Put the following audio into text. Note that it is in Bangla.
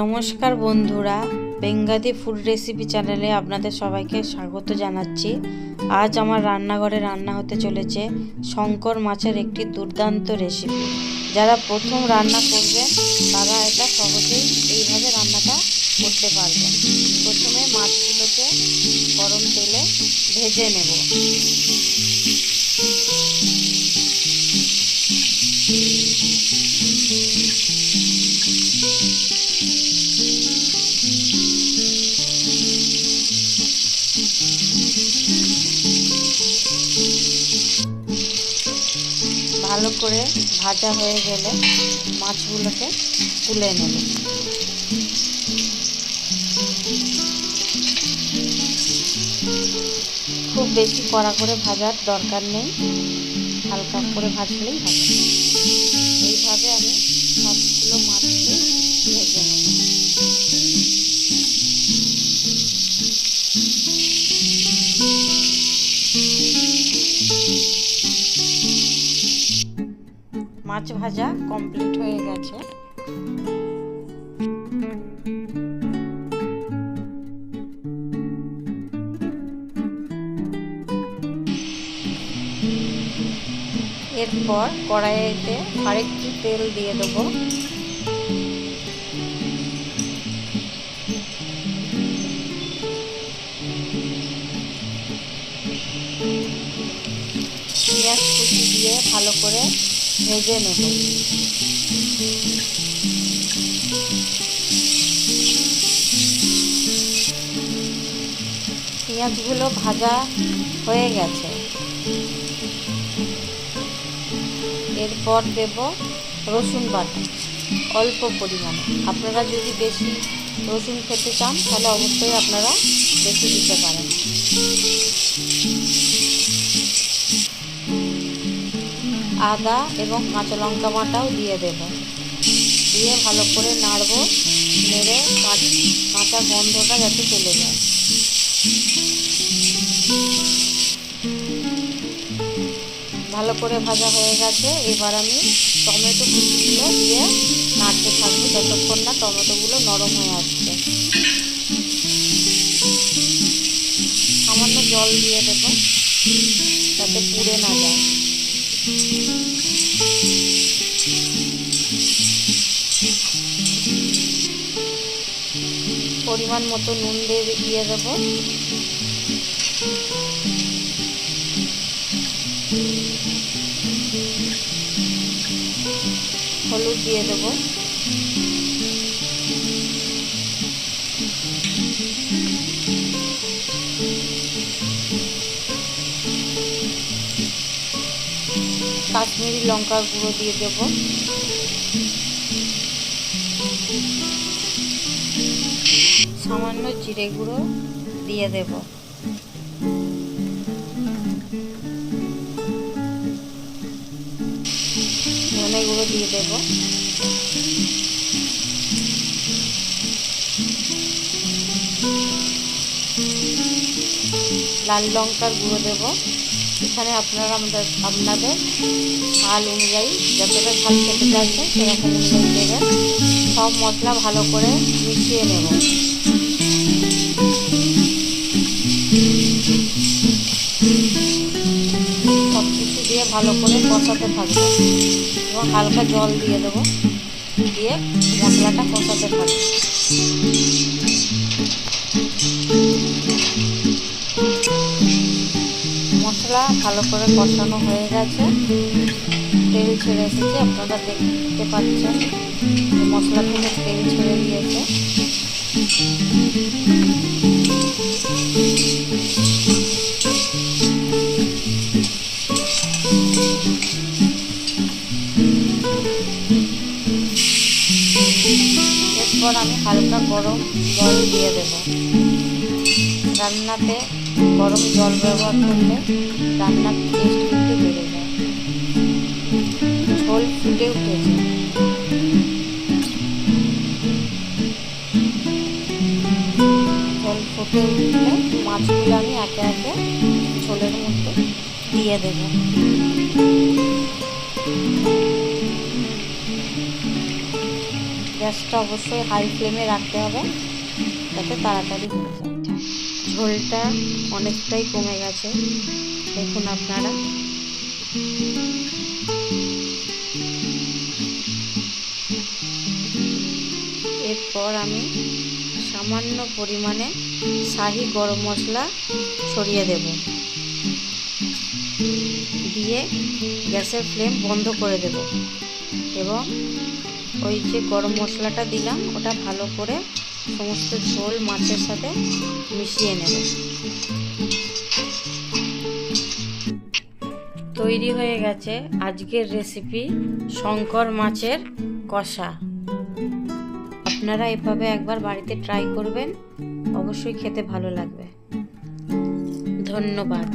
নমস্কার বন্ধুরা, বেঙ্গাদি ফুড রেসিপি চ্যানেলে আপনাদের সবাইকে স্বাগত জানাচ্ছি। আজ আমার রান্নাঘরে রান্না হতে চলেছে শঙ্কর মাছের একটি দুর্দান্ত রেসিপি। যারা প্রথম রান্না করবেন তারা এটা সহজেই এইভাবে রান্নাটা করতে পারবেন প্রথমে মাছগুলোকে গরম তেলে ভেজে নেব। ভালো করে ভাজা হয়ে গেলে মাছগুলোকে তুলে নেব। খুব বেশি কড়া করে ভাজার দরকার নেই, হালকা করে ভাজলেই হবে। এইভাবে আমি সবগুলো মাছ ভাজা কমপ্লিট হয়ে গেছে। এরপর কড়াইতে আরেকটু তেল দিয়ে দেবো। পেঁয়াজ কুচি দিয়ে ভালো করে ভেজে নেব। পেঁয়াজগুলো ভাজা হয়ে গেছে। এরপর দেব রসুন বাটা, অল্প পরিমাণে। আপনারা যদি বেশি রসুন খেতে চান, তাহলে অবশ্যই আপনারা বেশি দিতে পারেন। আদা এবং কাঁচা লঙ্কা বাটাও দিয়ে দেব। দিয়ে ভালো করে নাড়ব, নেড়ে কাঁচা গন্ধটা যাতে চলে যায়। ভালো করে ভাজা হয়ে গেছে। এবার আমি টমেটো কুচিগুলো দিয়ে নাড়তে থাকব যতক্ষণ না টমেটোগুলো নরম হয়ে আসছে। সামান্য জল দিয়ে দেবো, যাতে পুড়ে না যায়। পরিমাণ মতো নুন দিয়ে দিয়ে দেবো। হলুদ দিয়ে দেবো। কাশ্মীরি লঙ্কার গুঁড়ো দিয়ে দেব। সামান্য জিরে গুঁড়ো দিয়ে দেব। ধনে গুঁড়ো দিয়ে দেব। লাল লঙ্কার গুঁড়ো দেব। এখানে আপনারা আমাদের, আপনাদের ঝাল অনুযায়ী যতটা ঝাল খেতে চাইছেন সেরকম অনুযায়ী দেবেন। সব মশলা ভালো করে মিশিয়ে নেব। ভালো করে কষাতে থাকব। এবং হালকা জল দিয়ে দেবো। দিয়ে মশলাটা কষাতে থাকব। মশলা ভালো করে কষানো হয়ে গেছে। তেল ছেড়ে এসেছে। আপনারা দেখতে পাচ্ছেন মশলা থেকে তেল ছেড়ে দিয়েছে। এরপর আমি হালকা গরম জল দিয়ে দেব। রান্নাতে গরম জল ব্যবহার করলে রান্নার টেস্ট কিন্তু বেড়ে যায়। ঝোল ফুটে উঠেছে। ঝোল ফুটে উঠলে মাছগুলো আমি একে একে ঝোলের মধ্যে দিয়ে দেব। গ্যাসটা অবশ্যই হাই ফ্লেমে রাখতে হবে, যাতে তাড়াতাড়ি হয়ে যায়। ঝোলটা অনেকটাই কমে গেছে, দেখুন আপনারা। এরপর আমি সামান্য পরিমাণে শাহি গরম মশলা ছড়িয়ে দেব। দিয়ে গ্যাসের ফ্লেম বন্ধ করে দেব এবং ওই যে গরম মশলাটা দিলাম, ওটা ভালো করে সমস্ত ঝোল মাছের সাথে মিশিয়ে নেব। তৈরি হয়ে গেছে আজকের রেসিপি শঙ্কর মাছের কষা। আপনারা এভাবে একবার বাড়িতে ট্রাই করবেন, অবশ্যই খেতে ভালো লাগবে। ধন্যবাদ।